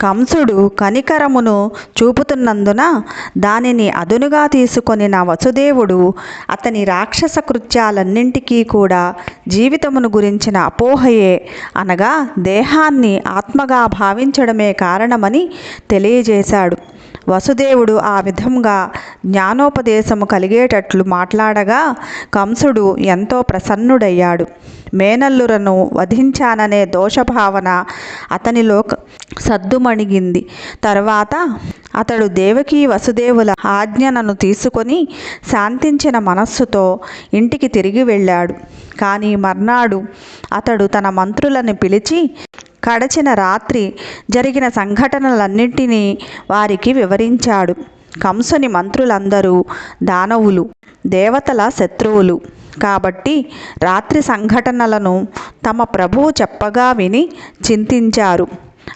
కంసుడు కనికరమును చూపుతున్నందున దానిని అదునుగా తీసుకొనిన వసుదేవుడు అతని రాక్షస కృత్యాలన్నింటికీ కూడా జీవితమును గురించిన అపోహయే అనగా దేహాన్ని ఆత్మగా భావించడమే కారణమని తెలియజేశాడు. వసుదేవుడు ఆ విధంగా జ్ఞానోపదేశము కలిగేటట్లు మాట్లాడగా కంసుడు ఎంతో ప్రసన్నుడయ్యాడు. మేనల్లురను వధించాననే దోషభావన అతనిలో సద్దుమణిగింది. తర్వాత అతడు దేవకీ వసుదేవుల ఆజ్ఞనను తీసుకొని శాంతించిన మనస్సుతో ఇంటికి తిరిగి వెళ్ళాడు. కానీ మర్నాడు అతడు తన మంత్రులను పిలిచి గడచిన రాత్రి జరిగిన సంఘటనలన్నింటినీ వారికి వివరించాడు. కంసుని మంత్రులందరూ దానవులు దేవతల శత్రువులు. కాబట్టి రాత్రి సంఘటనలను తమ ప్రభువు చెప్పగా విని చింతించారు.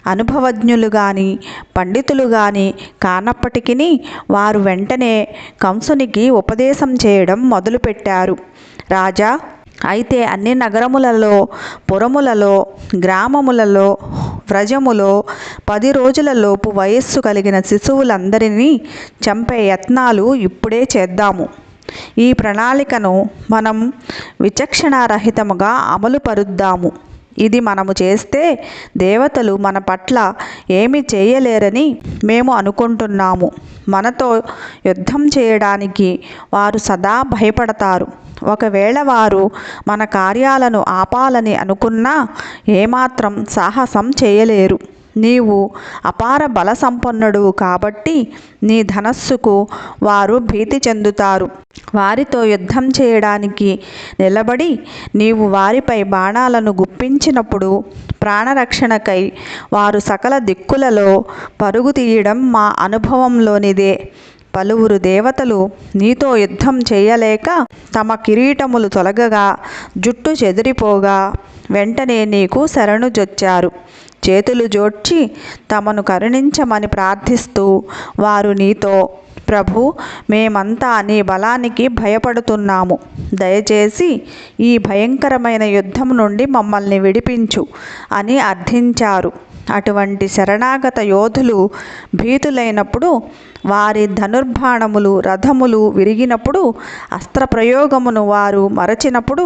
అనుభవజ్ఞులు గాని పండితులు గాని కానప్పటికీ వారు వెంటనే కంసునికి ఉపదేశం చేయడం మొదలుపెట్టారు. రాజా అయితే అన్ని నగరములలో పురములలో గ్రామములలో వ్రజములో పది రోజులలోపు వయస్సు కలిగిన శిశువులందరినీ చంపే యత్నాలు ఇప్పుడే చేద్దాము. ఈ ప్రణాళికను మనం విచక్షణారహితముగా అమలుపరుద్దాము. ఇది మనము చేస్తే దేవతలు మన పట్ల ఏమి చేయలేరని మేము అనుకుంటున్నాము. మనతో యుద్ధం చేయడానికి వారు సదా భయపడతారు. ఒకవేళ వారు మన కార్యాలను ఆపాలని అనుకున్నా ఏమాత్రం సాహసం చేయలేరు. నీవు అపార బల సంపన్నుడు కాబట్టి నీ ధనస్సుకు వారు భీతి చెందుతారు. వారితో యుద్ధం చేయడానికి నిలబడి నీవు వారిపై బాణాలను గుప్పించినప్పుడు ప్రాణరక్షణకై వారు సకల దిక్కులలో పరుగు తీయడం మా అనుభవంలోనిదే. పలువురు దేవతలు నీతో యుద్ధం చేయలేక తమ కిరీటములు తొలగగా జుట్టు చెదిరిపోగా వెంటనే నీకు శరణు జొచ్చారు. చేతులు జోడ్చి తమను కరుణించమని ప్రార్థిస్తూ వారు నీతో ప్రభు మేమంతా నీ బలానికి భయపడుతున్నాము. దయచేసి ఈ భయంకరమైన యుద్ధం నుండి మమ్మల్ని విడిపించు అని అర్థించారు. అటువంటి శరణాగత యోధులు భీతులైనప్పుడు వారి ధనుర్బాణములు రథములు విరిగినప్పుడు అస్త్రప్రయోగమును వారు మరచినప్పుడు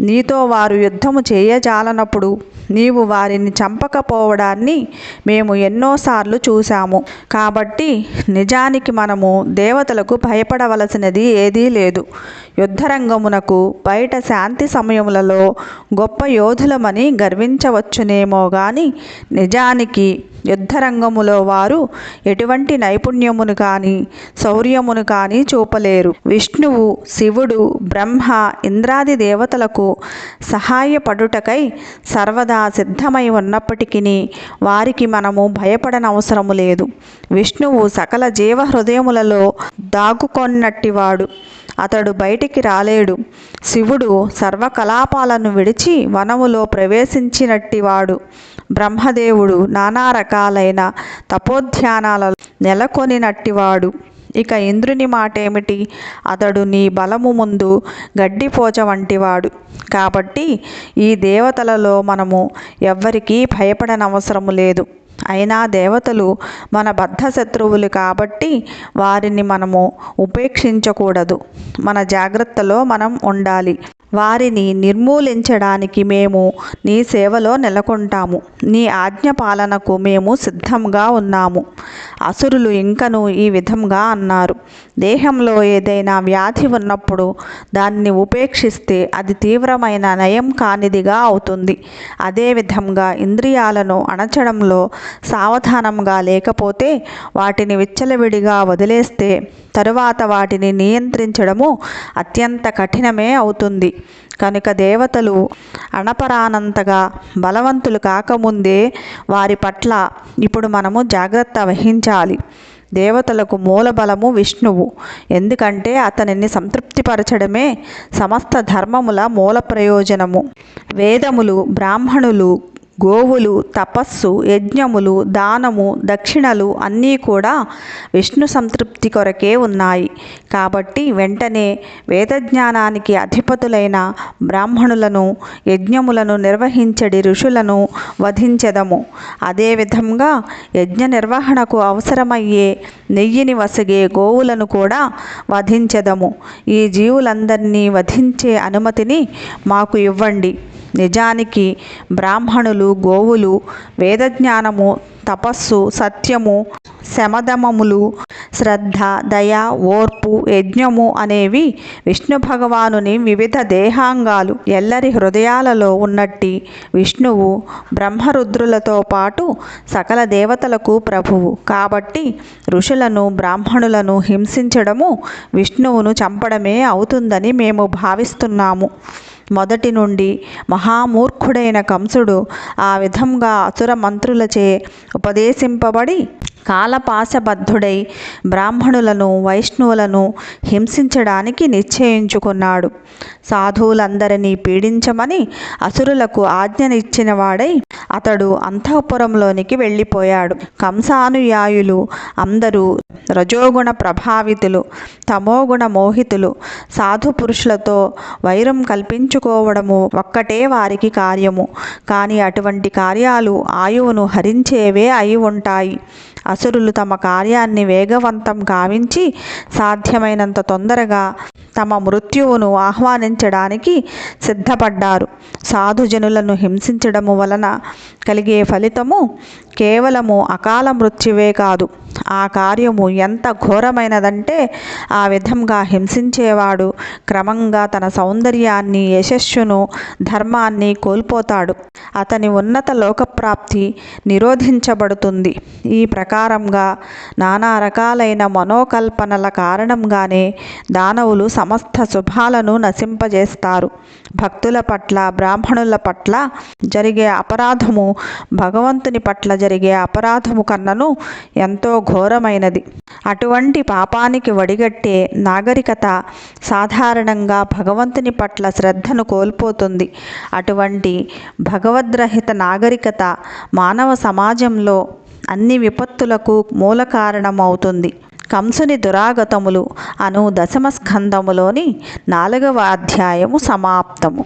నీతో వారు యుద్ధము చేయజాలనప్పుడు నీవు వారిని చంపకపోవడాన్ని మేము ఎన్నోసార్లు చూశాము. కాబట్టి నిజానికి మనము దేవతలకు భయపడవలసినది ఏదీ లేదు. యుద్ధరంగమునకు బయట శాంతి సమయములలో గొప్ప యోధులమని గర్వించవచ్చునేమో కానీ నిజా నిజానికి యుద్ధరంగములో వారు ఎటువంటి నైపుణ్యమును కానీ శౌర్యమును కానీ చూపలేరు. విష్ణువు శివుడు బ్రహ్మ ఇంద్రాది దేవతలకు సహాయపడుటకై సర్వదా సిద్ధమై ఉన్నప్పటికీ వారికి మనము భయపడనవసరము లేదు. విష్ణువు సకల జీవ హృదయములలో దాగుకొన్నట్టివాడు. అతడు బయటికి రాలేడు. శివుడు సర్వకలాపాలను విడిచి వనములో ప్రవేశించినట్టివాడు. బ్రహ్మదేవుడు నానా రకాలైన తపోధ్యానాలలో నెలకొనినట్టివాడు. ఇక ఇంద్రుని మాటేమిటి? అతడు నీ బలము ముందు గడ్డిపోచ వంటివాడు. కాబట్టి ఈ దేవతలలో మనము ఎవ్వరికీ భయపడనవసరము లేదు. అయినా దేవతలు మన బద్ధ శత్రువులు కాబట్టి వారిని మనము ఉపేక్షించకూడదు. మన జాగ్రత్తలో మనం ఉండాలి. వారిని నిర్మూలించడానికి మేము నీ సేవలో నెలకొంటాము. నీ ఆజ్ఞ పాలనకు మేము సిద్ధంగా ఉన్నాము. అసురులు ఇంకను ఈ విధంగా అన్నారు. దేహంలో ఏదైనా వ్యాధి ఉన్నప్పుడు దాన్ని ఉపేక్షిస్తే అది తీవ్రమైన నయం కానిదిగా అవుతుంది. అదేవిధంగా ఇంద్రియాలను అణచడంలో సావధానంగా లేకపోతే వాటిని విచ్చలవిడిగా వదిలేస్తే తరువాత వాటిని నియంత్రించడము అత్యంత కఠినమే అవుతుంది. కనుక దేవతలు అణపరానంతగా బలవంతులు కాకముందే వారి పట్ల ఇప్పుడు మనము జాగ్రత్త వహించాలి. దేవతలకు మూలబలము విష్ణువు. ఎందుకంటే అతనిని సంతృప్తిపరచడమే సమస్త ధర్మముల మూల ప్రయోజనము. వేదములు బ్రాహ్మణులు గోవులు తపస్సు యజ్ఞములు దానము దక్షిణలు అన్నీ కూడా విష్ణు సంతృప్తి కొరకే ఉన్నాయి. కాబట్టి వెంటనే వేదజ్ఞానానికి అధిపతులైన బ్రాహ్మణులను యజ్ఞములను నిర్వహించడి ఋషులను వధించెదము. అదేవిధంగా యజ్ఞ నిర్వహణకు అవసరమయ్యే నెయ్యిని వసగే గోవులను కూడా వధించెదము. ఈ జీవులందరినీ వధించే అనుమతిని మాకు ఇవ్వండి. నిజానికి బ్రాహ్మణులు గోవులు వేదజ్ఞానము తపస్సు సత్యము శమదమములు శ్రద్ధ దయ ఓర్పు యజ్ఞము అనేవి విష్ణు భగవానుని వివిధ దేహాంగాలు ఎల్లరి హృదయాలలో ఉన్నట్టి విష్ణువు బ్రహ్మరుద్రులతో పాటు సకల దేవతలకు ప్రభువు. కాబట్టి ఋషులను బ్రాహ్మణులను హింసించడము విష్ణువును చంపడమే అవుతుందని మేము భావిస్తున్నాము. మొదటి నుండి మహామూర్ఖుడైన కంసుడు ఆ విధంగా అసుర మంత్రులచే ఉపదేశింపబడి కాలపాశబద్ధుడై బ్రాహ్మణులను వైష్ణవులను హింసించడానికి నిశ్చయించుకున్నాడు. సాధువులందరినీ పీడించమని అసురులకు ఆజ్ఞనిచ్చిన వాడై అతడు అంతఃపురంలోనికి వెళ్ళిపోయాడు. కంసానుయాయులు అందరూ రజోగుణ ప్రభావితులు తమోగుణ మోహితులు సాధు పురుషులతో వైరం కల్పించుకోవడము ఒక్కటే వారికి కార్యము. కానీ అటువంటి కార్యాలు ఆయువును హరించేవే అయి ఉంటాయి. అసురులు తమ కార్యాన్ని వేగవంతం గావించి సాధ్యమైనంత తొందరగా తమ మృత్యువును ఆహ్వానించడానికి సిద్ధపడ్డారు. సాధుజనులను హింసించడము వలన కలిగే ఫలితము కేవలము అకాల మృత్యువే కాదు. ఆ కార్యము ఎంత ఘోరమైనదంటే ఆ విధంగా హింసించేవాడు. క్రమంగా తన సౌందర్యాన్ని యశస్సును ధర్మాన్ని కోల్పోతాడు. అతని ఉన్నత లోకప్రాప్తి నిరోధించబడుతుంది. ఈ ప్రకారంగా నానా రకాలైన మనోకల్పనల కారణంగానే దానవులు సమస్త శుభాలను నశింపజేస్తారు. భక్తుల పట్ల బ్రాహ్మణుల పట్ల జరిగే అపరాధము భగవంతుని పట్ల జరిగే అపరాధము కన్నను ఎంతో ఘోరమైనది. అటువంటి పాపానికి వడిగట్టే నాగరికత సాధారణంగా భగవంతుని పట్ల శ్రద్ధను కోల్పోతుంది. అటువంటి భగవద్రహిత నాగరికత మానవ సమాజంలో అన్ని విపత్తులకు మూల కారణమవుతుంది. కంసుని దురాగతములు అను దశమ స్కంధములోని నాలుగవ అధ్యాయము సమాప్తము.